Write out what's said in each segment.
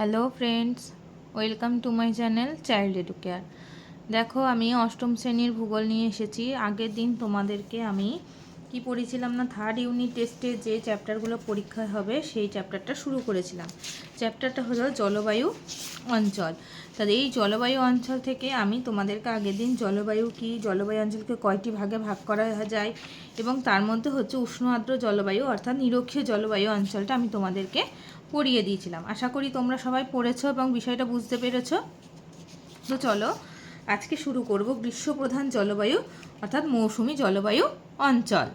Hello friends welcome to my channel child educare দেখো, আমি অষ্টম শ্রেণির ভূগোল নিয়ে এসেছি। আগের দিন তোমাদেরকে আমি কি পড়েছিলাম না থার্ড ইউনিট টেস্টে যে চ্যাপ্টারগুলো পরীক্ষায় হবে, সেই চ্যাপ্টারটা শুরু করেছিলাম। চ্যাপ্টারটা হলো জলবায়ু অঞ্চল। তাহলে এই জলবায়ু অঞ্চল থেকে আমি তোমাদেরকে আগের দিন জলবায়ু কি, জলবায়ু অঞ্চলকে কয়টি ভাগে ভাগ করা যায়, এবং তার মধ্যে হচ্ছে উষ্ণ আর্দ্র জলবায়ু, অর্থাৎ নিরক্ষীয় জলবায়ু অঞ্চলটা আমি তোমাদেরকে পড়িয়ে দিয়েছিলাম। আশা করি তোমরা সবাই পড়েছো এবং বিষয়টা বুঝতে পেরেছ। তো চলো, আজকে শুরু করব গ্রীষ্মপ্রধান জলবায়ু, অর্থাৎ মৌসুমি জলবায়ু অঞ্চল।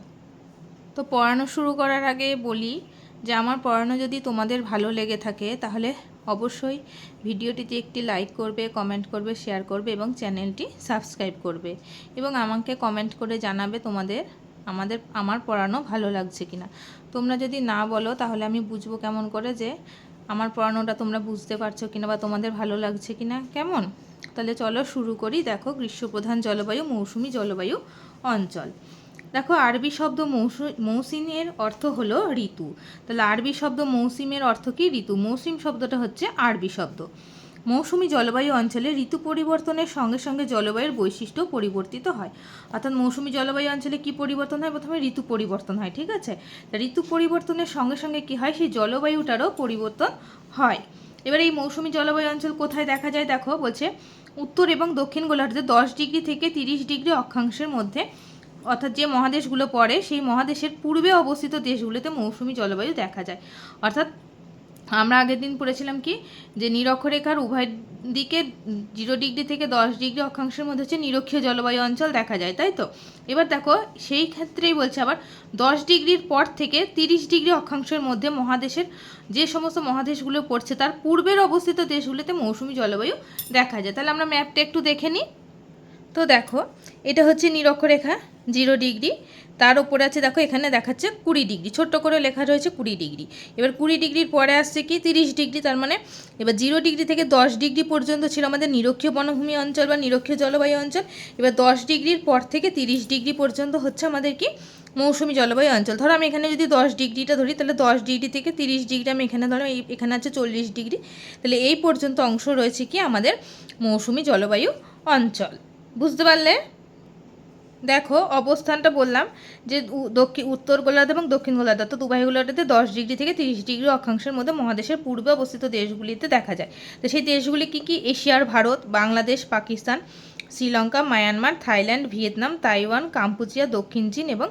তো পড়ানো শুরু করার আগে বলি যে, আমার পড়ানো যদি তোমাদের ভালো লেগে থাকে, তাহলে অবশ্যই ভিডিওটিতে একটি লাইক করবে, কমেন্ট করবে, শেয়ার করবে এবং চ্যানেলটি সাবস্ক্রাইব করবে এবং আমাকে কমেন্ট করে জানাবে তোমাদের আমাদের, আমার পড়ানো ভালো লাগছে কিনা। তোমরা যদি না বলো, তাহলে আমি বুঝব কেমন করে যে আমার পড়ানোটা তোমরা বুঝতে পারছ কিনা বা তোমাদের ভালো লাগছে কিনা, কেমন? তাহলে চলো শুরু করি। দেখো, গ্রীষ্মপ্রধান জলবায়ু, মৌসুমি জলবায়ু অঞ্চল। দেখো, আরবি শব্দ মৌসু মৌসিমের অর্থ হলো ঋতু। তাহলে আরবি শব্দ মৌসিমের অর্থ কি? ঋতু। মৌসিম শব্দটা হচ্ছে আরবি শব্দ। মৌসুমি জলবায়ু অঞ্চলে ঋতু পরিবর্তনের সঙ্গে সঙ্গে জলবায়ুর বৈশিষ্ট্য পরিবর্তিত হয়। অর্থাৎ মৌসুমি জলবায়ু অঞ্চলে কি পরিবর্তন হয়? প্রথমে ঋতু পরিবর্তন হয়, ঠিক আছে? ঋতু পরিবর্তনের সঙ্গে সঙ্গে কি হয়? সেই জলবায়ুটারও পরিবর্তন হয়। এবার এই মৌসুমি জলবায়ু অঞ্চল কোথায় দেখা যায়? দেখো, বলছে উত্তর এবং দক্ষিণ গোলার্ধে দশ ডিগ্রি থেকে তিরিশ ডিগ্রি অক্ষাংশের মধ্যে। অর্থাৎ যে মহাদেশগুলো পড়ে, সেই মহাদেশের পূর্বে অবস্থিত দেশগুলোতে মৌসুমি জলবায়ু দেখা যায়। অর্থাৎ আমরা আগের দিন পড়েছিলাম কি? যে নিরক্ষরেখার উভয় দিকে জিরো ডিগ্রি থেকে দশ ডিগ্রি অক্ষাংশের মধ্যে হচ্ছে নিরক্ষীয় জলবায়ু অঞ্চল দেখা যায়, তাই তো? এবার দেখো, সেই ক্ষেত্রেই বলছে আবার দশ ডিগ্রির পর থেকে তিরিশ ডিগ্রি অক্ষাংশের মধ্যে মহাদেশের যে সমস্ত মহাদেশগুলো পড়ছে, তার পূর্বের অবস্থিত দেশগুলোতে মৌসুমি জলবায়ু দেখা যায়। তাহলে আমরা ম্যাপটা একটু দেখে নিই। তো দেখো, এটা হচ্ছে নিরক্ষরেখা, জিরো ডিগ্রি। তার ওপরে আছে, দেখো, এখানে দেখাচ্ছে কুড়ি ডিগ্রি। ছোট্ট করে লেখা রয়েছে কুড়ি ডিগ্রি। এবার কুড়ি ডিগ্রির পরে আসছে কি? তিরিশ ডিগ্রি, তার মানে এবার জিরো ডিগ্রি থেকে দশ ডিগ্রি পর্যন্ত ছিল আমাদের নিরক্ষীয় বনভূমি অঞ্চল বা নিরক্ষীয় জলবায়ু অঞ্চল। এবার দশ ডিগ্রির পর থেকে তিরিশ ডিগ্রি পর্যন্ত হচ্ছে আমাদের কি? মৌসুমি জলবায়ু অঞ্চল। ধরো, আমি এখানে যদি দশ ডিগ্রিটা ধরি, তাহলে দশ ডিগ্রি থেকে তিরিশ ডিগ্রি আমি এখানে ধরো এখানে আছে চল্লিশ ডিগ্রি। তাহলে এই পর্যন্ত অংশ রয়েছে কি? আমাদের মৌসুমি জলবায়ু অঞ্চল। বুঝতে পারলে? দেখো, অবস্থানটা বললাম যে দক্ষিণ উত্তর গোলার্ধ এবং দক্ষিণ গোলার্ধ, অর্থাৎ উভয় গোলার্ধে দশ ডিগ্রি থেকে তিরিশ ডিগ্রি অক্ষাংশের মধ্যে মহাদেশের পূর্বে অবস্থিত দেশগুলিতে দেখা যায়। তো সেই দেশগুলি কী কী? এশিয়ার Bharat, Bangladesh, Pakistan, Sri Lanka, Myanmar, Thailand, Vietnam, Taiwan, Kampuchea, দক্ষিণ চীন এবং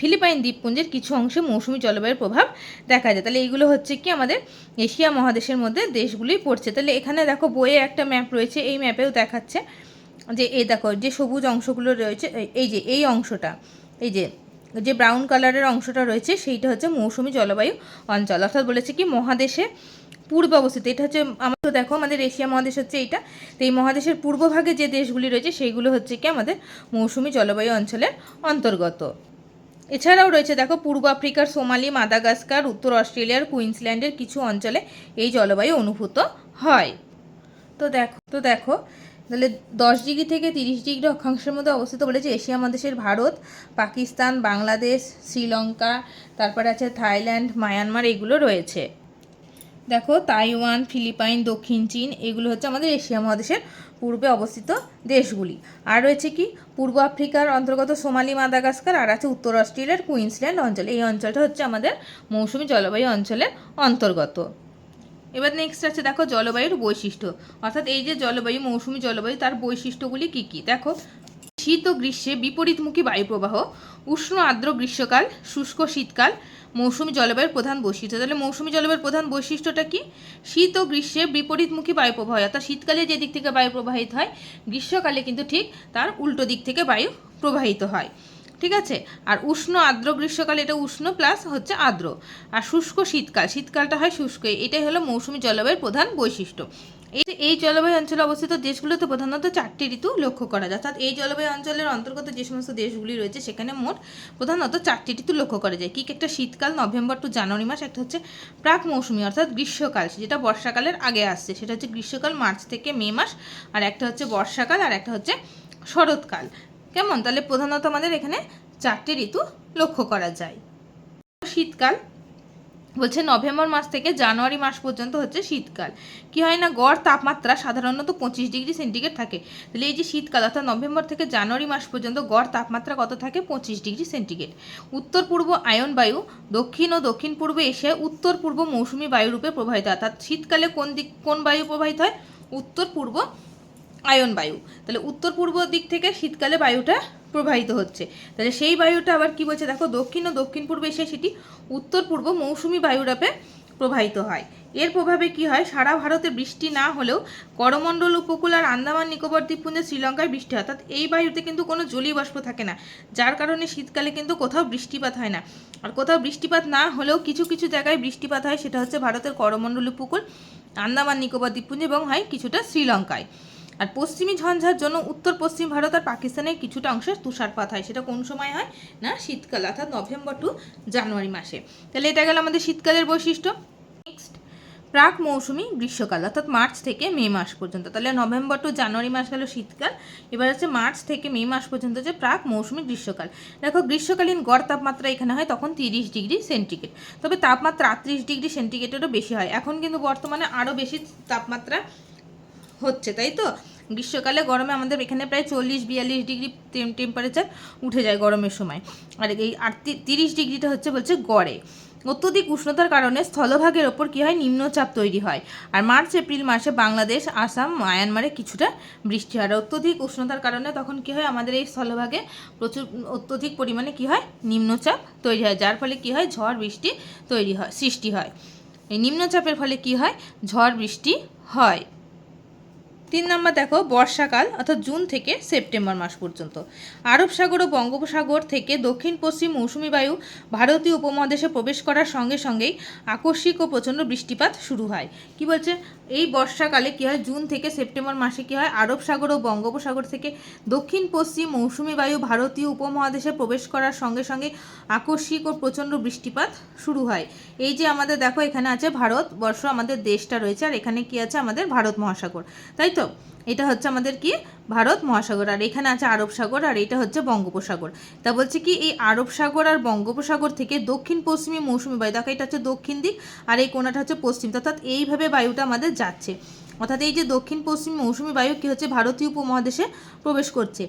ফিলিপাইন দ্বীপপুঞ্জের কিছু অংশে মৌসুমি জলবায়ুর প্রভাব দেখা যায়। তাহলে এইগুলো হচ্ছে কি আমাদের এশিয়া মহাদেশের মধ্যে দেশগুলি পড়ছে। তাহলে এখানে দেখো বইয়ে একটা ম্যাপ রয়েছে, এই ম্যাপেও দেখাচ্ছে। যে এই দেখো, যে সবুজ অংশগুলো রয়েছে, এই যে, এই অংশটা, এই যে যে ব্রাউন কালারের অংশটা রয়েছে, সেইটা হচ্ছে মৌসুমি জলবায়ু অঞ্চল। অর্থাৎ বলেছে কি, মহাদেশে পূর্ব অবস্থিত, এটা হচ্ছে আমার তো দেখো, আমাদের এশিয়া মহাদেশ হচ্ছে এইটা, তো এই মহাদেশের পূর্বভাগে যে দেশগুলি রয়েছে, সেইগুলো হচ্ছে কি আমাদের মৌসুমি জলবায়ু অঞ্চলের অন্তর্গত। এছাড়াও রয়েছে দেখো, পূর্ব আফ্রিকার সোমালি, মাদাগাস্কার, উত্তর অস্ট্রেলিয়ার, কুইন্সল্যান্ডের কিছু অঞ্চলে এই জলবায়ু অনুভূত হয়। তো দেখো তো দেখো তাহলে দশ ডিগ্রি থেকে তিরিশ ডিগ্রি অক্ষাংশের মধ্যে অবস্থিত বলেছে এশিয়া মহাদেশের ভারত, পাকিস্তান, বাংলাদেশ, শ্রীলঙ্কা, তারপরে আছে থাইল্যান্ড, মায়ানমার, এগুলো রয়েছে। দেখো, তাইওয়ান, ফিলিপাইন, দক্ষিণ চীন, এগুলো হচ্ছে আমাদের এশিয়া মহাদেশের পূর্বে অবস্থিত দেশগুলি। আর রয়েছে কি? পূর্ব আফ্রিকার অন্তর্গত সোমালি, মাদাগাস্কার, আর আছে উত্তর অস্ট্রেলিয়ার কুইন্সল্যান্ড অঞ্চল। এই অঞ্চলটা হচ্ছে আমাদের মৌসুমি জলবায়ু অঞ্চলের অন্তর্গত। এবার নেক্সট আছে দেখো জলবায়ুর বৈশিষ্ট্য। অর্থাৎ এই যে জলবায়ু, মৌসুমি জলবায়ু, তার বৈশিষ্ট্যগুলি কী কী? দেখো, শীত ও গ্রীষ্মে বিপরীতমুখী বায়ুপ্রবাহ, উষ্ণ আর্দ্র গ্রীষ্মকাল, শুষ্ক শীতকাল, মৌসুমি জলবায়ুর প্রধান বৈশিষ্ট্য। তাহলে মৌসুমি জলবায়ুর প্রধান বৈশিষ্ট্যটা কি? শীত ও গ্রীষ্মে বিপরীতমুখী বায়ু প্রবাহ অর্থাৎ শীতকালে যে দিক থেকে বায়ু প্রবাহিত হয়, গ্রীষ্মকালে কিন্তু ঠিক তার উল্টো দিক থেকে বায়ু প্রবাহিত হয়। ঠিক আছে? আর উষ্ণ আর্দ্র গ্রীষ্মকাল এটা উষ্ণ প্লাস হচ্ছে আর্দ্র। আর শুষ্ক শীতকাল, শীতকালটা হয় শুষ্ক। এটাই হলো মৌসুমি জলবায়ুর প্রধান বৈশিষ্ট্য। এই এই জলবায়ু অঞ্চলে অবস্থিত দেশগুলোতে প্রধানত চারটি ঋতু লক্ষ্য করা যায়। অর্থাৎ এই জলবায়ু অঞ্চলের অন্তর্গত যে সমস্ত দেশগুলি রয়েছে, সেখানে মোট প্রধানত চারটি ঋতু লক্ষ্য করা যায়। কি একটা শীতকাল, নভেম্বর টু জানুয়ারি মাস, একটা হচ্ছে প্রাক মৌসুমি, অর্থাৎ গ্রীষ্মকাল, যেটা বর্ষাকালের আগে আসছে। সেটা হচ্ছে গ্রীষ্মকাল, মার্চ থেকে মে মাস, আর একটা হচ্ছে বর্ষাকাল, আর একটা হচ্ছে শরৎকাল। কেমন? তাহলে প্রধানত আমাদের এখানে চারটি ঋতু লক্ষ্য করা যায়। শীতকাল, বলছে নভেম্বর মাস থেকে জানুয়ারি মাস পর্যন্ত হচ্ছে শীতকাল। কি হয় না, গড় তাপমাত্রা সাধারণত পঁচিশ ডিগ্রি সেন্টিগ্রেড থাকে। তাহলে এই যে শীতকাল, অর্থাৎ নভেম্বর থেকে জানুয়ারি মাস পর্যন্ত গড় তাপমাত্রা কত থাকে? পঁচিশ ডিগ্রি সেন্টিগ্রেড। উত্তর পূর্ব আয়ন বায়ু, দক্ষিণ ও দক্ষিণ পূর্ব এশিয়ায় উত্তর পূর্ব মৌসুমি বায়ুরূপে প্রবাহিত অর্থাৎ শীতকালে কোন দিক, কোন বায়ু প্রবাহিত হয়? উত্তর পূর্ব আয়ন বায়ু। তাহলে উত্তর পূর্ব দিক থেকে শীতকালে বায়ুটা প্রবাহিত হচ্ছে। তাহলে সেই বায়ুটা আবার কি বলছে দেখো, দক্ষিণ ও দক্ষিণ পূর্ব এসে সেটি উত্তর পূর্ব মৌসুমি বায়ুরাপে প্রবাহিত হয়। এর প্রভাবে কি হয়? সারা ভারতে বৃষ্টি না হলেও করমণ্ডল উপকূল আর আন্দামান, নিকোবর, দ্বীপপুঞ্জে, শ্রীলঙ্কায় বৃষ্টি হয়। অর্থাৎ এই বায়ুতে কিন্তু কোনো জলীয় বাষ্প থাকে না, যার কারণে শীতকালে কিন্তু কোথাও বৃষ্টিপাত হয় না। আর কোথাও বৃষ্টিপাত না হলেও কিছু কিছু জায়গায় বৃষ্টিপাত হয়, সেটা হচ্ছে ভারতের করমণ্ডল উপকূল, আন্দামান, নিকোবর, দ্বীপপুঞ্জ এবং হয় কিছুটা শ্রীলঙ্কায়। আর পশ্চিমী ঝঞ্ঝার জন্য উত্তর পশ্চিম ভারত আর পাকিস্তানের কিছুটা অংশে তুষারপাত হয়। সেটা কোন সময় হয়? না, শীতকাল, অর্থাৎ নভেম্বর টু জানুয়ারি মাসে। তাহলে এটা গেল আমাদের শীতকালের বৈশিষ্ট্য। নেক্সট প্রাক মৌসুমি গ্রীষ্মকাল, অর্থাৎ মার্চ থেকে মে মাস পর্যন্ত। তাহলে নভেম্বর টু জানুয়ারি মাস গেল শীতকাল। এবার হচ্ছে মার্চ থেকে মে মাস পর্যন্ত যে প্রাক মৌসুমি গ্রীষ্মকাল। দেখো, গ্রীষ্মকালীন গড় তাপমাত্রা এখানে হয় তখন তিরিশ ডিগ্রি সেন্টিগ্রেড। তবে তাপমাত্রা আটত্রিশ ডিগ্রি সেন্টিগ্রেডেরও বেশি হয়। এখন কিন্তু বর্তমানে আরও বেশি তাপমাত্রা হচ্ছে, তাই তো? গ্রীষ্মকালে গরমে আমাদের এখানে প্রায় চল্লিশ, বিয়াল্লিশ ডিগ্রি টেম্পারেচার উঠে যায় গরমের সময়। আর এই তিরিশ ডিগ্রিটা হচ্ছে বলছে গড়ে। অত্যধিক উষ্ণতার কারণে স্থলভাগের ওপর কী হয়? নিম্নচাপ তৈরি হয়। আর মার্চ, এপ্রিল মাসে বাংলাদেশ, আসাম, মায়ানমারে কিছুটা বৃষ্টি হয়। আর অত্যধিক উষ্ণতার কারণে তখন কী হয়? আমাদের এই স্থলভাগে প্রচুর, অত্যধিক পরিমাণে কী হয়? নিম্নচাপ তৈরি হয়, যার ফলে কী হয়? ঝড় বৃষ্টি তৈরি হয়, সৃষ্টি হয়। এই নিম্নচাপের ফলে কী হয়? ঝড় বৃষ্টি হয়। তিন নম্বর দেখো, বর্ষাকাল, অর্থাৎ জুন থেকে সেপ্টেম্বর মাস পর্যন্ত। আরব সাগর ও বঙ্গোপসাগর থেকে দক্ষিণ, পশ্চিম মৌসুমি বায়ু ভারতীয় উপমহাদেশে প্রবেশ করার সঙ্গে সঙ্গেই আকস্মিক ও প্রচণ্ড বৃষ্টিপাত শুরু হয়। কি বলছে? এই বর্ষাকালে কী হয়? জুন থেকে সেপ্টেম্বর মাসে কী হয়? আরব সাগর ও বঙ্গোপসাগর থেকে দক্ষিণ, পশ্চিম মৌসুমি বায়ু ভারতীয় উপমহাদেশে প্রবেশ করার সঙ্গে সঙ্গে আকস্মিক ও প্রচণ্ড বৃষ্টিপাত শুরু হয়। এই যে আমাদের দেখো, এখানে আছে ভারতবর্ষ আমাদের দেশটা রয়েছে, আর এখানে কি আছে? আমাদের ভারত মহাসাগর। তাই তো এটা হচ্ছে আমাদের কি? ভারত মহাসাগর। আর এখানে আছে আরব সাগর, আর এটা হচ্ছে বঙ্গোপসাগর। তা বলছে কি, এই আরব সাগর আর বঙ্গোপসাগর থেকে দক্ষিণ পশ্চিমী মৌসুমি বায়ু, দেখো এটা হচ্ছে দক্ষিণ দিক, আর এই কোনাটা হচ্ছে পশ্চিম। অর্থাৎ এইভাবে বায়ুটা আমাদের যাচ্ছে। অর্থাৎ এই যে দক্ষিণ পশ্চিম মৌসুমি বায়ু, কী হচ্ছে? ভারতীয় উপমহাদেশে প্রবেশ করছে।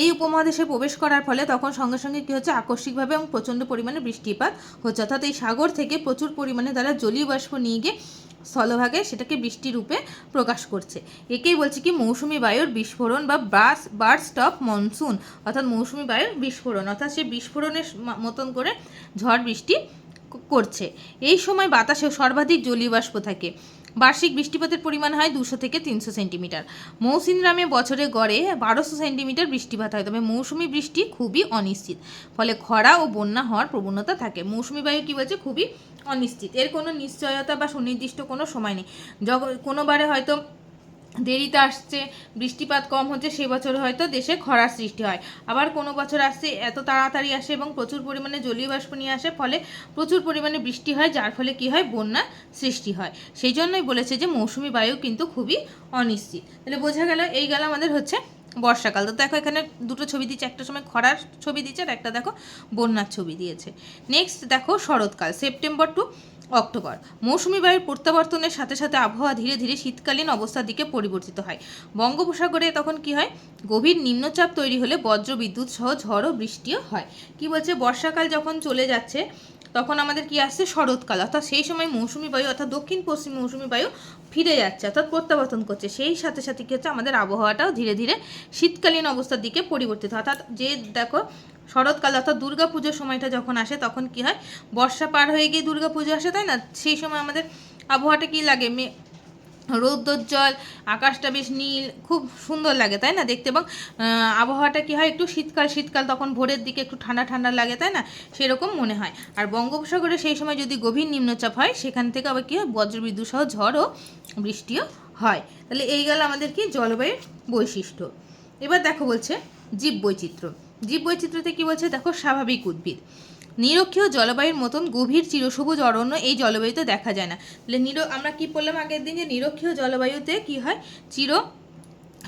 এই উপমহাদেশে প্রবেশ করার ফলে তখন সঙ্গে সঙ্গে কী হচ্ছে? আকস্মিকভাবে এবং প্রচণ্ড পরিমাণে বৃষ্টিপাত হচ্ছে। অর্থাৎ এই সাগর থেকে প্রচুর পরিমাণে তারা জলীয় বাষ্প নিয়ে গিয়ে স্থলভাগে সেটাকে বৃষ্টি রূপে প্রকাশ করছে। একেই বলছে কি মৌসুমি বায়ুর বিস্ফোরণ বা বাস বার্স্ট অফ মনসুন, অর্থাৎ মৌসুমি বায়ুর বিস্ফোরণ, অর্থাৎ সে বিস্ফোরণের মতন করে ঝড় বৃষ্টি করছে। এই সময় বাতাসে সর্বাধিক জলীয় বাষ্প থাকে। বার্ষিক বৃষ্টিপাতের পরিমাণ হয় দুশো থেকে তিনশো সেন্টিমিটার। মৌসিনরামে বছরে গড়ে বারোশো সেন্টিমিটার বৃষ্টিপাত হয়, তবে মৌসুমি বৃষ্টি খুবই অনিশ্চিত। ফলে খরা ও বন্যা হওয়ার প্রবণতা থাকে। মৌসুমি বায়ু কী বলছে? খুবই অনিশ্চিত। এর কোনো নিশ্চয়তা বা সুনির্দিষ্ট কোনো সময় নেই। যখন কোনোবারে হয়তো দেরিতে আসছে, বৃষ্টিপাত কম হচ্ছে, সে বছর হয়তো দেশে খরার সৃষ্টি হয়। আবার কোনো বছর আসছে এত তাড়াতাড়ি আসে এবং প্রচুর পরিমাণে জলীয় বাষ্প নিয়ে আসে, ফলে প্রচুর পরিমাণে বৃষ্টি হয়, যার ফলে কি হয়? বন্যা সৃষ্টি হয়। সেই জন্যই বলেছে যে, মৌসুমি বায়ু কিন্তু খুবই অনিশ্চিত। তাহলে বোঝা গেল, এই গেল আমাদের হচ্ছে বর্ষাকাল। তো দেখো, এখানে দুটো ছবি দিচ্ছে, একটা সময় খরার ছবি দিচ্ছে, আর একটা দেখো বন্যার ছবি দিয়েছে। নেক্সট দেখো শরৎকাল সেপ্টেম্বর টু অক্টোবর। মৌসুমি বায়ুর প্রত্যাবর্তনের সাথে সাথে আবহাওয়া ধীরে ধীরে শীতকালীন অবস্থার দিকে পরিবর্তিত হয়। বঙ্গোপসাগরে তখন কি হয়? গভীর নিম্নচাপ তৈরি হলে বজ্র বিদ্যুৎ সহ ঝড় ও বৃষ্টিও হয়। কি বলছে? বর্ষাকাল যখন চলে যাচ্ছে, তখন আমাদের কি আসছে? শরৎকাল। অর্থাৎ সেই সময় মৌসুমি বায়ু, অর্থাৎ দক্ষিণ পশ্চিম মৌসুমি বায়ু ফিরে যাচ্ছে, অর্থাৎ প্রত্যাবর্তন করছে। সেই সাথে সাথে কী হচ্ছে? আমাদের আবহাওয়াটাও ধীরে ধীরে শীতকালীন অবস্থার দিকে পরিবর্তিত অর্থাৎ যে দেখো, শরৎকাল অর্থাৎ দুর্গা পুজোর সময়টা যখন আসে, তখন কি হয়? বর্ষা পার হয়ে গিয়ে দুর্গা পুজো আসে, তাই না? সেই সময় আমাদের আবহাওয়াটা কি লাগে? মে রৌদ্রোজ্জ্বল, আকাশটা বেশ নীল, খুব সুন্দর লাগে, তাই না দেখতে? এবং আবহাওয়াটা কী হয় একটু শীতকাল শীতকাল তখন ভোরের দিকে একটু ঠান্ডা ঠান্ডা লাগে, তাই না? সেরকম মনে হয়। আর বঙ্গোপসাগরে সেই সময় যদি গভীর নিম্নচাপ হয়, সেখান থেকে আবার কী হয়? বজ্রবিদ্যুৎ সহ ঝড়ও বৃষ্টিও হয়। তাহলে এই গেল আমাদের কি? জলবায়ুর বৈশিষ্ট্য। এবার দেখো বলছে জীব বৈচিত্র্য জীব বৈচিত্র্যতে কী বলছে? দেখো স্বাভাবিক উদ্ভিদ। নিরক্ষীয় জলবায়ুর মতন গভীর চিরসবুজ অরণ্য এই জলবায়ুতে দেখা যায় না। তাহলে নির আমরা কি বললাম আগের দিন যে নিরক্ষীয় জলবায়ুতে কি হয়? চির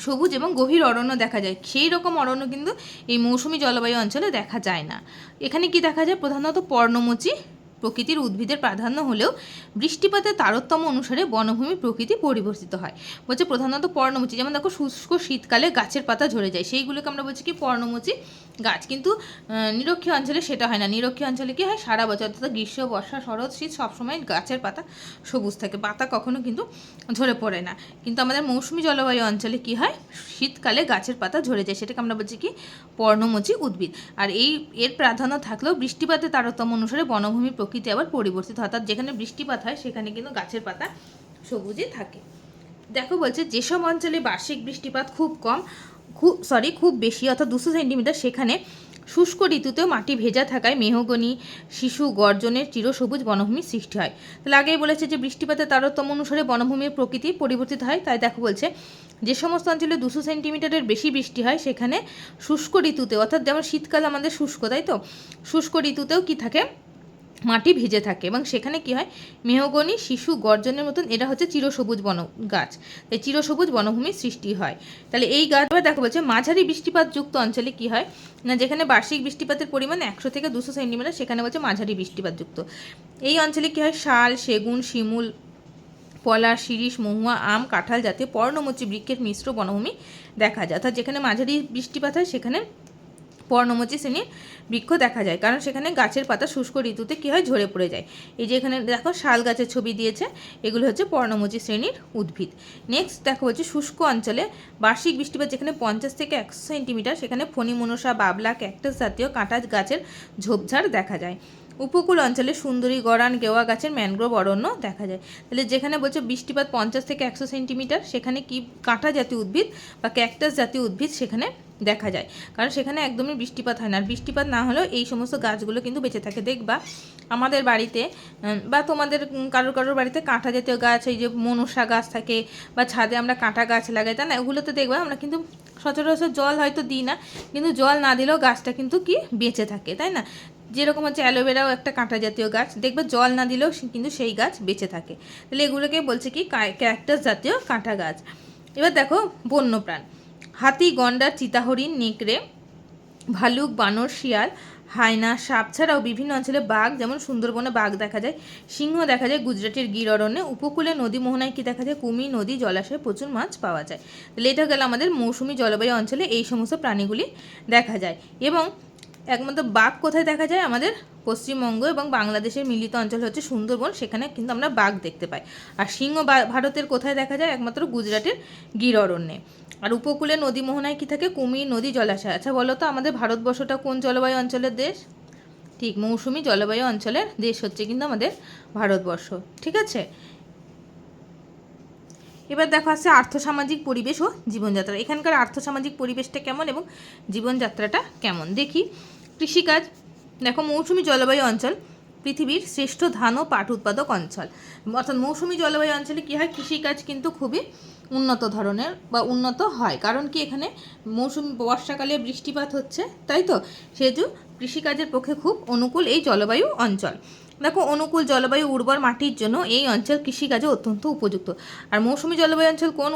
সবুজ এবং গভীর অরণ্য দেখা যায়। সেই রকম অরণ্য কিন্তু এই মৌসুমি জলবায়ু অঞ্চলে দেখা যায় না। এখানে কি দেখা যায়? প্রধানত পর্ণমোচী প্রকৃতির উদ্ভিদের প্রাধান্য হলেও বৃষ্টিপাতের তারতম্য অনুসারে বনভূমি প্রকৃতি পরিবর্তিত হয়। বলছে প্রধানত পর্ণমোচী যেমন দেখো শুষ্ক শীতকালে গাছের পাতা ঝরে যায়। সেইগুলোকে আমরা বলছি কি পর্ণমোচী গাছ। কিন্তু নিরক্ষীয় অঞ্চলে সেটা হয় না। নিরক্ষীয় অঞ্চলে কি হয়? সারা বছর অর্থাৎ গ্রীষ্ম, বর্ষা, শরৎ, শীত সবসময় গাছের পাতা সবুজ থাকে। পাতা কখনো কিন্তু ঝরে পড়ে না। কিন্তু আমাদের মৌসুমী জলবায়ু অঞ্চলে কি হয়? শীতকালে গাছের পাতা ঝরে যায়। সেটাকে আমরা বলছি কি পর্ণমোচী উদ্ভিদ। আর এই, এর প্রাধান্য থাকলেও বৃষ্টিপাতের তারতম্য অনুসারে বনভূমি প্রকৃতি আবার পরিবর্তিত হয়। অর্থাৎ যেখানে বৃষ্টিপাত হয়, সেখানে কিন্তু গাছের পাতা সবুজে থাকে। দেখো বলছে, যেসব অঞ্চলে বার্ষিক বৃষ্টিপাত খুব কম খুব সরি খুব বেশি, অর্থাৎ দুশো সেন্টিমিটার, সেখানে শুষ্ক ঋতুতেও মাটি ভেজা থাকায় মেহগনি, শিশু, গর্জনের চিরসবুজ বনভূমি সৃষ্টি হয়। তাহলে আগেই বলেছে যে বৃষ্টিপাতের তারতম্য অনুসারে বনভূমির প্রকৃতি পরিবর্তিত হয়। তাই দেখো বলছে, যে সমস্ত অঞ্চলে দুশো সেন্টিমিটারের বেশি বৃষ্টি হয়, সেখানে শুষ্ক ঋতুতে, অর্থাৎ যেমন শীতকাল আমাদের শুষ্ক, তাই তো? শুষ্ক ঋতুতেও কি থাকে? মাটি ভিজে থাকে এবং সেখানে কি হয়? মেহগনি, শিশু, গর্জনের মতন এরা হচ্ছে চিরসবুজ বন, গাছ। তাই চিরসবুজ বনভূমির সৃষ্টি হয়। তাহলে এই গাছ দেখো বলছে, মাঝারি বৃষ্টিপাতযুক্ত অঞ্চলে কি হয়? না, যেখানে বার্ষিক বৃষ্টিপাতের পরিমাণ একশো থেকে দুশো সেন্টিমিটার, সেখানে বলছে মাঝারি বৃষ্টিপাতযুক্ত। এই অঞ্চলে কি হয়? শাল, সেগুন, শিমুল পলাশ শিরিষ, মহুয়া, আম, কাঁঠাল জাতীয় পর্ণমোচী বৃক্ষের মিশ্র বনভূমি দেখা যায়। অর্থাৎ যেখানে মাঝারি বৃষ্টিপাত হয়, সেখানে পর্ণমোচী শ্রেণির বৃক্ষ দেখা যায়। কারণ সেখানে গাছের পাতা শুষ্ক ঋতুতে কী হয়? ঝরে পড়ে যায়। এই যে এখানে দেখো, শাল গাছের ছবি দিয়েছে। এগুলো হচ্ছে পর্ণমোচী শ্রেণির উদ্ভিদ। নেক্সট দেখো হচ্ছে শুষ্ক অঞ্চলে বার্ষিক বৃষ্টিপাত যেখানে পঞ্চাশ থেকে একশো সেন্টিমিটার, সেখানে ফণি মনসা বাবলা, ক্যাকটাস জাতীয় কাঁটা গাছের ঝোপঝাড় দেখা যায়। উপকূল অঞ্চলে সুন্দরী, গড়ান, গেওয়া গাছের ম্যানগ্রোভ অরণ্য দেখা যায়। তাহলে যেখানে বলছে বৃষ্টিপাত পঞ্চাশ থেকে একশো সেন্টিমিটার, সেখানে কি কাঁটা জাতীয় উদ্ভিদ বা ক্যাকটাস জাতীয় উদ্ভিদ সেখানে দেখা যায়। কারণ সেখানে একদমই বৃষ্টিপাত হয় না। আর বৃষ্টিপাত না হলেও এই সমস্ত গাছগুলো কিন্তু বেঁচে থাকে। দেখবা আমাদের বাড়িতে বা তোমাদের কারোর কারোর বাড়িতে কাঁটা জাতীয় গাছ, এই যে মনসা গাছ থাকে বা ছাদে আমরা কাঁটা গাছ লাগাই তাই না? ওগুলোতে দেখবা আমরা কিন্তু সচরাচর জল হয়তো দিই না, কিন্তু জল না দিলেও গাছটা কিন্তু কি বেঁচে থাকে, তাই না? যেরকম হচ্ছে অ্যালোভেরাও একটা কাঁটা জাতীয় গাছ। দেখবে জল না দিলেও কিন্তু সেই গাছ বেঁচে থাকে। তাহলে এগুলোকে বলছে কি ক্যাকটাস জাতীয় কাঁটা গাছ। এবার দেখো বন্যপ্রাণ। হাতি, গন্ডার, চিতাহরিণ, নেকড়ে, ভালুক, বানর, শিয়াল, হায়না, সাপ ছাড়াও বিভিন্ন অঞ্চলে বাঘ, যেমন সুন্দরবনে বাঘ দেখা যায়, সিংহ দেখা যায়, গুজরাটের গির অরণ্যে উপকূলে নদী মোহনায় কি দেখা যায় কুমি নদী, জলাশয়ে প্রচুর মাছ পাওয়া যায়। তাহলে এটা গেল আমাদের মৌসুমি জলবায়ু অঞ্চলে এই সমস্ত প্রাণীগুলি দেখা যায়। এবং একমাত্র বাঘ কোথায় দেখা যায়? আমাদের পশ্চিমবঙ্গ এবং বাংলাদেশের মিলিত অঞ্চল হচ্ছে সুন্দরবন। সেখানে কিন্তু আমরা বাঘ দেখতে পাই। আর সিংহ ভারতের কোথায় দেখা যায়? একমাত্র গুজরাটের গির অরণ্যে আর উপকূলে নদী মোহনায় কি থাকে? কুমির নদী জলাশয়। আচ্ছা বলো তো, আমাদের ভারতবর্ষটা কোন জলবায়ু অঞ্চলের দেশ? ঠিক, মৌসুমি জলবায়ু অঞ্চলের দেশ হচ্ছে কিন্তু আমাদের ভারতবর্ষ। ঠিক আছে? এবার দেখো আসছে আর্থসামাজিক পরিবেশ ও জীবনযাত্রা। এখানকার আর্থসামাজিক পরিবেশটা কেমন এবং জীবনযাত্রাটা কেমন? দেখি। কৃষিকাজ, দেখো মৌসুমী জলবায়ু অঞ্চল, পৃথিবীর শ্রেষ্ঠ ধান ও পাট উৎপাদক অঞ্চল। অর্থাৎ মৌসুমী জলবায়ু অঞ্চলে কী হয়? কৃষিকাজ কিন্তু খুবই উন্নত ধরনের বা উন্নত হয়। কারণ কি এখানে মৌসুমি বর্ষাকালে বৃষ্টিপাত হচ্ছে, তাই তো? সেহেতু কৃষিকাজের পক্ষে খুব অনুকূল এই জলবায়ু অঞ্চল। দেখো, অনুকূল জলবায়ু উর্বর মাটির জন্য এই অঞ্চল কৃষিকাজে অত্যন্ত উপযুক্ত। আর মৌসুমী জলবায়ু অঞ্চল কোন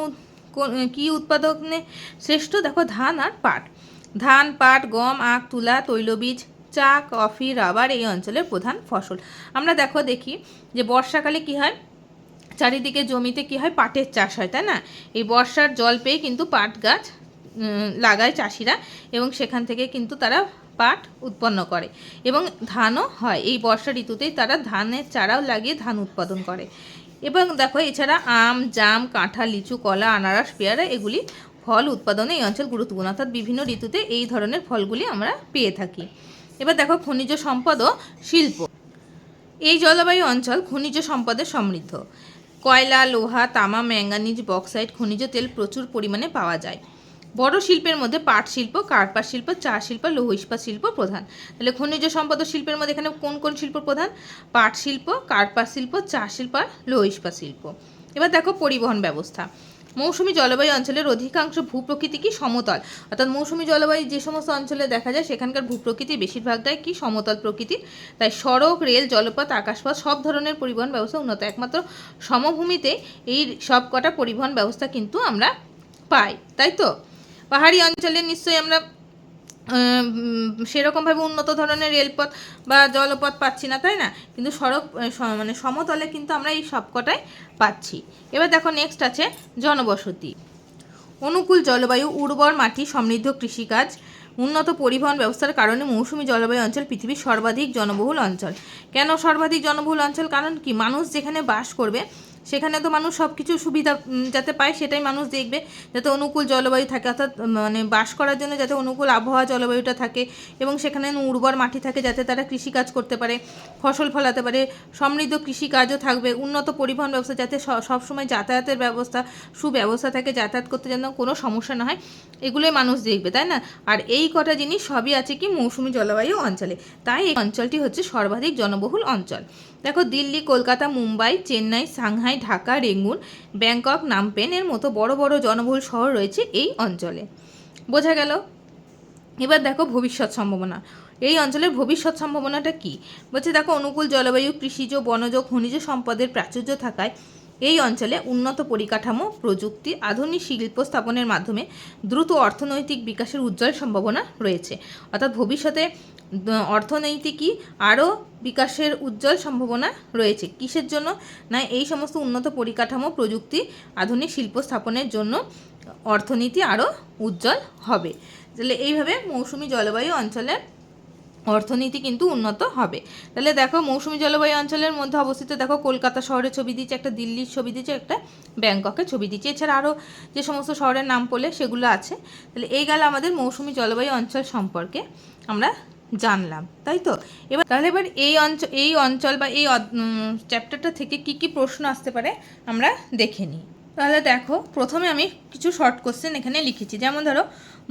কোন কী উৎপাদনে শ্রেষ্ঠ? দেখো, ধান আর পাট। ধান, পাট, গম, আখ, তুলা, তৈলবীজ, চা, কফি, রাবার এই অঞ্চলের প্রধান ফসল। আমরা দেখো, দেখি যে বর্ষাকালে কি হয়? চারিদিকে জমিতে কি হয়? পাটের চাষ হয়, তাই না? এই বর্ষার জল পেয়ে কিন্তু পাট গাছ লাগায় চাষিরা এবং সেখান থেকে কিন্তু তারা পাট উৎপন্ন করে এবং ধানও হয়। এই বর্ষা ঋতুতেই তারা ধানের চারাও লাগিয়ে ধান উৎপাদন করে। এবং দেখো, এছাড়া আম, জাম, কাঁঠাল, লিচু, কলা, আনারস, পেয়ারা, এগুলি ফল উৎপাদনে এই অঞ্চল গুরুত্বপূর্ণ। অর্থাৎ বিভিন্ন ঋতুতে এই ধরনের ফলগুলি আমরা পেয়ে থাকি। এবার দেখো, খনিজ সম্পদ ও শিল্প। এই জলবায়ু অঞ্চল খনিজ সম্পদে সমৃদ্ধ। কয়লা, লোহা, তামা ম্যাঙ্গানিজ বক্সাইট, খনিজ তেল প্রচুর পরিমাণে পাওয়া যায়। বড় শিল্পের মধ্যে পাট শিল্প কার্পাস শিল্প, চা শিল্প, লৌহ ইস্পাত শিল্প প্রধান। তাহলে খনিজ সম্পদ শিল্পের মধ্যে এখানে কোন কোন শিল্প প্রধান? পাট শিল্প কার্পাস শিল্প, চা শিল্প আর লৌহ ইস্পাত শিল্প। এবার দেখো পরিবহন ব্যবস্থা। মৌসুমি জলবায়ু অঞ্চলের অধিকাংশ ভূপ্রকৃতি কি সমতল? অর্থাৎ মৌসুমি জলবায়ু যে সমস্ত অঞ্চলে দেখা যায়, সেখানকার ভূপ্রকৃতি বেশিরভাগটাই কি সমতল প্রকৃতির তাই সড়ক, রেল, জলপথ, আকাশপথ সব ধরনের পরিবহন ব্যবস্থা উন্নত। একমাত্র সমভূমিতে এই সব কটা পরিবহন ব্যবস্থা কিন্তু আমরা পাই, তাই তো? পাহাড়ি অঞ্চলে নিশ্চয়ই আমরা সেরকমভাবে উন্নত ধরনের রেলপথ বা জলপথ পাচ্ছি না, তাই না? কিন্তু সড়ক মানে সমতলে কিন্তু আমরা এই সবকটাই পাচ্ছি। এবার দেখো নেক্সট আছে জনবসতি। অনুকূল জলবায়ু, উর্বর মাটি, সমৃদ্ধ কৃষিকাজ, উন্নত পরিবহন ব্যবস্থার কারণে মৌসুমি জলবায়ু অঞ্চল পৃথিবীর সর্বাধিক জনবহুল অঞ্চল। কেন সর্বাধিক জনবহুল অঞ্চল? কারণ কি? মানুষ যেখানে বাস করবে সেখানে তো মানুষ সব কিছু সুবিধা যাতে পায় সেটাই মানুষ দেখবে, যাতে অনুকূল জলবায়ু থাকে। অর্থাৎ মানে বাস করার জন্য যাতে অনুকূল আবহাওয়া জলবায়ুটা থাকে এবং সেখানে উর্বর মাটি থাকে যাতে তারা কৃষিকাজ করতে পারে, ফসল ফলাতে পারে, সমৃদ্ধ কৃষিকাজও থাকবে, উন্নত পরিবহন ব্যবস্থা যাতে সবসময় যাতায়াতের ব্যবস্থা, সুব্যবস্থা থাকে যাতায়াত করতে যেন কোনো সমস্যা না হয়, এগুলোই মানুষ দেখবে, তাই না? আর এই কটা জিনিস সবই আছে কি মৌসুমী জলবায়ু অঞ্চলে। তাই এই অঞ্চলটি হচ্ছে সর্বাধিক জনবহুল অঞ্চল। দেখো Delhi, Kolkata, Mumbai, Chennai, Shanghai Dhaka, Rangoon, Bangkok, Phnom Penh এর মতো বড় বড় জনবহুল শহর রয়েছে এই অঞ্চলে। বোঝা গেল? এবার দেখো ভবিষ্যৎ সম্ভাবনা। এই অঞ্চলের ভবিষ্যৎ সম্ভাবনাটা কি? বলছে, দেখো, অনুকূল জলবায়ু, কৃষিজ, বনজ, খনিজ সম্পদের প্রাচুর্য থাকায় এই অঞ্চলে উন্নত পরিকাঠামো, প্রযুক্তি, আধুনিক শিল্প স্থাপনের মাধ্যমে দ্রুত অর্থনৈতিক বিকাশের উজ্জ্বল সম্ভাবনা রয়েছে। অর্থাৎ ভবিষ্যতে অর্থনৈতিকই আরও বিকাশের উজ্জ্বল সম্ভাবনা রয়েছে? কিসের জন্য? না, এই সমস্ত উন্নত পরিকাঠামো প্রযুক্তি আধুনিক শিল্প স্থাপনের জন্য অর্থনীতি আরও উজ্জ্বল হবে। তাহলে এইভাবে মৌসুমী জলবায়ু অঞ্চলের অর্থনীতি কিন্তু উন্নত হবে। তাহলে দেখো, মৌসুমী জলবায়ু অঞ্চলের মধ্যে অবস্থিত, দেখো, কলকাতা শহরের ছবি দিচ্ছে, একটা দিল্লির ছবি দিচ্ছে, একটা ব্যাংককের ছবি দিচ্ছে। এছাড়া আরও যে সমস্ত শহরের নাম পড়লে সেগুলো আছে। তাহলে এই গেল আমাদের মৌসুমী জলবায়ু অঞ্চল সম্পর্কে আমরা জানলাম, তাই তো? এবার তাহলে এবার এই অঞ্চল এই অঞ্চল বা এই চ্যাপ্টারটা থেকে কি কি প্রশ্ন আসতে পারে আমরা দেখে নিই। তাহলে দেখো, প্রথমে আমি কিছু শর্ট কোশ্চেন এখানে লিখেছি। যেমন ধরো,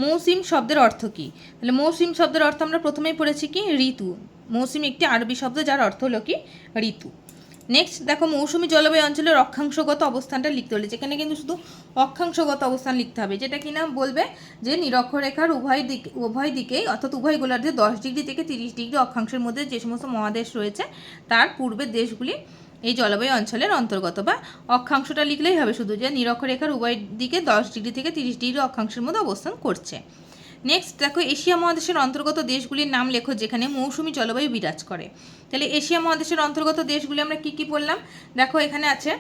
মৌসিম শব্দের অর্থ কী? তাহলে মৌসিম শব্দের অর্থ আমরা প্রথমেই পড়েছি কি? ঋতু। মৌসিম একটি আরবি শব্দ যার অর্থ হলো কি? ঋতু। নেক্সট দেখো মৌসুমী জলবায়ু অঞ্চলের অক্ষাংশগত অবস্থানটা লিখতে হলে, যেখানে কিন্তু শুধু অক্ষাংশগত অবস্থান লিখতে হবে, যেটা কিনা বলবে যে নিরক্ষরেখার উভয় দিকে, উভয় দিকেই অর্থাৎ উভয় গোলার্ধে দশ ডিগ্রি থেকে তিরিশ ডিগ্রি অক্ষাংশের মধ্যে যে সমস্ত মহাদেশ রয়েছে, তার পূর্বের দেশগুলি এই জলবায়ু অঞ্চলের অন্তর্গত বা অক্ষাংশটা লিখলেই হবে শুধু যে নিরক্ষরেখার উভয় দিকে দশ ডিগ্রি থেকে তিরিশ ডিগ্রি অক্ষাংশের মধ্যে অবস্থান করছে। নেক্সট দেখো এশিয়া মহাদেশের অন্তর্গত দেশগুলির নাম লেখো যেখানে মৌসুমি জলবায়ু বিরাজ করে। তাহলে এশিয়া মহাদেশের অন্তর্গত দেশগুলি আমরা কি কি বললাম দেখো এখানে আছে,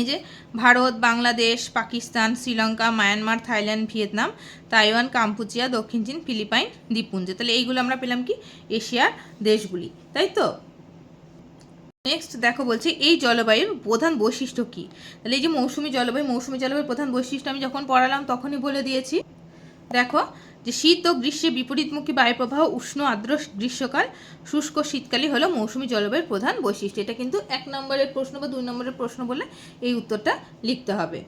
এই যে Bharat, Bangladesh, Pakistan, Sri Lanka, Myanmar, Thailand, Vietnam, Taiwan, Kampuchea, দক্ষিণ চীন, ফিলিপাইন, দ্বীপপুঞ্জ। তাহলে এইগুলো আমরা পেলাম কি? এশিয়ার দেশগুলি, তাই তো? নেক্সট দেখো বলছে এই জলবায়ুর প্রধান বৈশিষ্ট্য কী? তাহলে এই যে মৌসুমী জলবায়ু, মৌসুমী জলবায়ুর প্রধান বৈশিষ্ট্য আমি যখন পড়ালাম তখনই বলে দিয়েছি। দেখো, যে শীত ও গ্রীষ্মে বিপরীতমুখী বায়ুপ্রবাহ, উষ্ণ আর্দ্র গ্রীষ্মকাল, শুষ্ক শীতকালই হলো মৌসুমি জলবায়ুর প্রধান বৈশিষ্ট্য। এটা কিন্তু এক নম্বরের প্রশ্ন বা দুই নম্বরের প্রশ্ন বলে এই উত্তরটা লিখতে হবে।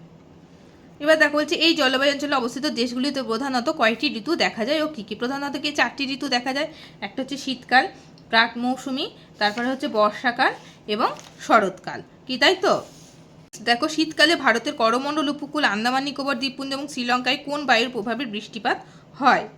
এবার দেখো বলছে, এই জলবায়ু অঞ্চলে অবস্থিত দেশগুলিতে প্রধানত কয়টি ঋতু দেখা যায় ও কী কী? প্রধানত কি চারটি ঋতু দেখা যায়? একটা হচ্ছে শীতকাল, প্রাক মৌসুমি, তারপরে হচ্ছে বর্ষাকাল এবং শরৎকাল। কি তাই তো? দেখো, শীতকালে ভারতের করমণ্ডল, উপকূল, আন্দামান, নিকোবর, দ্বীপপুঞ্জ এবং শ্রীলঙ্কায় কোন বায়ুর প্রভাবে বৃষ্টিপাত হয়?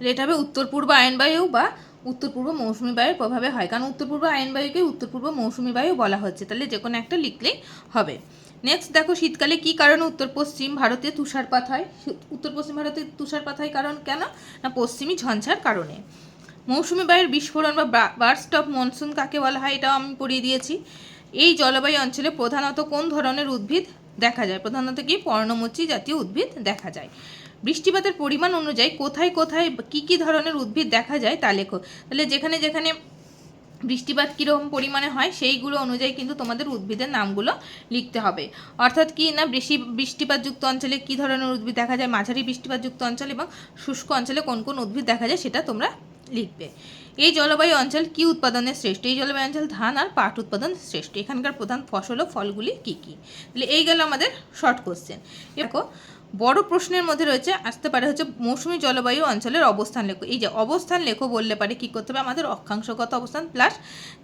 এটা হবে উত্তর পূর্ব আয়নবায়ু বা উত্তর পূর্ব মৌসুমী বায়ুর প্রভাবে হয়। কারণ উত্তর পূর্ব আয়নবায়ুকে উত্তর পূর্ব মৌসুমী বায়ু বলা হচ্ছে। তাহলে যে কোনো একটা লিখলেই হবে। নেক্সট দেখো, শীতকালে কি কারণে উত্তর পশ্চিম ভারতে তুষারপাত হয়? উত্তর পশ্চিম ভারতে তুষারপাত হয় কারণ কেন? না, পশ্চিমী ঝঞ্ঝার কারণে। মৌসুমী বায়ুর বিস্ফোরণ বা বার্স্ট অফ মনসুন কাকে বলা হয়? এটাও আমি পড়িয়ে দিয়েছি। এই জলবায়ু অঞ্চলে প্রধানত কোন ধরনের উদ্ভিদ দেখা যায়? প্রধানত কি পর্ণমোচী জাতীয় উদ্ভিদ দেখা যায়? বৃষ্টিপাতের পরিমাণ অনুযায়ী কোথায় কোথায় কি কি ধরনের উদ্ভিদ দেখা যায় তা লেখো। তাহলে যেখানে যেখানে বৃষ্টিপাত কীরকম পরিমাণে হয় সেইগুলো অনুযায়ী কিন্তু তোমাদের উদ্ভিদের নামগুলো লিখতে হবে। অর্থাৎ কি না বেশি বৃষ্টিপাতযুক্ত অঞ্চলে কী ধরনের উদ্ভিদ দেখা যায়? মাঝারি বৃষ্টিপাতযুক্ত অঞ্চল এবং শুষ্ক অঞ্চলে কোন কোন উদ্ভিদ দেখা যায় সেটা তোমরা লিখবে। এই জলবায়ু অঞ্চল কি উৎপাদনের শ্রেষ্ঠ? এই জলবায়ু অঞ্চল ধান আর পাট উৎপাদন শ্রেষ্ঠ। এখানকার প্রধান ফসল ও ফলগুলি কি কি? তাহলে এই গেল আমাদের শর্ট কোশ্চেন দেখো, বড় প্রশ্নের মধ্যে রয়েছে, আসতে পারে হচ্ছে মৌসুমী জলবায়ু অঞ্চলের অবস্থান লেখো। এই যে অবস্থান লেখো বললে পারে কী করতে হবে? আমাদের অক্ষাংশগত অবস্থান প্লাস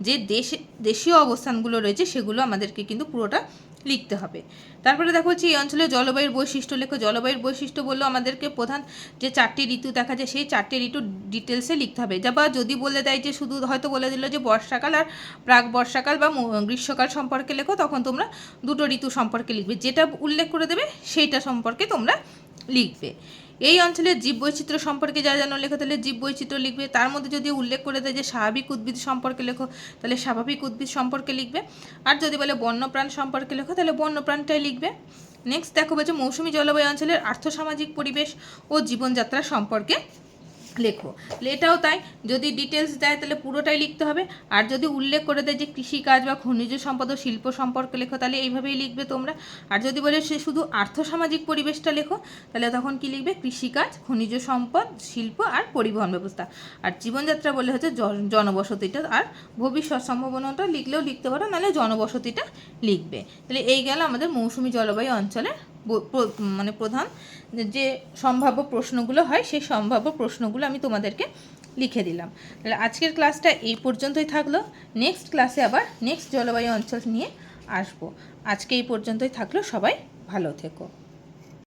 যে দেশ, দেশীয় অবস্থানগুলো রয়েছে সেগুলো আমাদেরকে কিন্তু পুরোটা লিখতে হবে। তারপরে দেখো হচ্ছে এই অঞ্চলে জলবায়ুর বৈশিষ্ট্য লেখো। জলবায়ুর বৈশিষ্ট্য বলল আমাদেরকে প্রধান যে চারটি ঋতু দেখা যায়, সেই চারটি ঋতু ডিটেলসে লিখতে হবে। যা বা যদি বলে দেয় যে শুধু হয়তো বলে দিল যে বর্ষাকাল আর প্রাক বর্ষাকাল বা গ্রীষ্মকাল সম্পর্কে লেখো, তখন তোমরা দুটো ঋতু সম্পর্কে লিখবে। যেটা উল্লেখ করে দেবে, সেইটা সম্পর্কে তোমরা লিখবে। এই অঞ্চলের জীববৈচিত্র্য সম্পর্কে যা জানো লেখো, তাহলে জীববৈচিত্র্য লিখবে। তার মধ্যে যদি উল্লেখ করে দেয় যে স্বাভাবিক উদ্ভিদ সম্পর্কে লেখো, তাহলে স্বাভাবিক উদ্ভিদ সম্পর্কে লিখবে। আর যদি বলে বন্যপ্রাণ সম্পর্কে লেখো, তাহলে বন্যপ্রাণটাই লিখবে। নেক্সট দেখো বলছে মৌসুমি জলবায়ু অঞ্চলের আর্থসামাজিক পরিবেশ ও জীবনযাত্রা সম্পর্কে। লেখো। এটাও তাই, যদি ডিটেলস দেয় তাহলে পুরোটাই লিখতে হবে। আর যদি উল্লেখ করে দেয় যে কৃষিকাজ বা খনিজ সম্পদ ও শিল্প সম্পর্কে লেখো, তাহলে এইভাবেই লিখবে তোমরা। আর যদি বলে সে শুধু আর্থসামাজিক পরিবেশটা লেখো, তাহলে তখন কি লিখবে? কৃষিকাজ, খনিজ সম্পদ, শিল্প আর পরিবহন ব্যবস্থা। আর জীবনযাত্রা বলে হচ্ছে জনবসতিটা। আর ভবিষ্যৎ সম্ভাবনাটা লিখলেও লিখতে পারো, নাহলে জনবসতিটা লিখবে। তাহলে এই গেল আমাদের মৌসুমি জলবায়ু অঞ্চলের মানে প্রধান যে সম্ভাব্য প্রশ্নগুলো হয়, সেই সম্ভাব্য প্রশ্নগুলো আমি তোমাদেরকে লিখে দিলাম। তাহলে আজকের ক্লাসটা এই পর্যন্তই থাকল। নেক্সট ক্লাসে আবার নেক্সট জলবায়ু অঞ্চল নিয়ে আসব। আজকে এই পর্যন্তই থাকল। সবাই ভালো থেকো।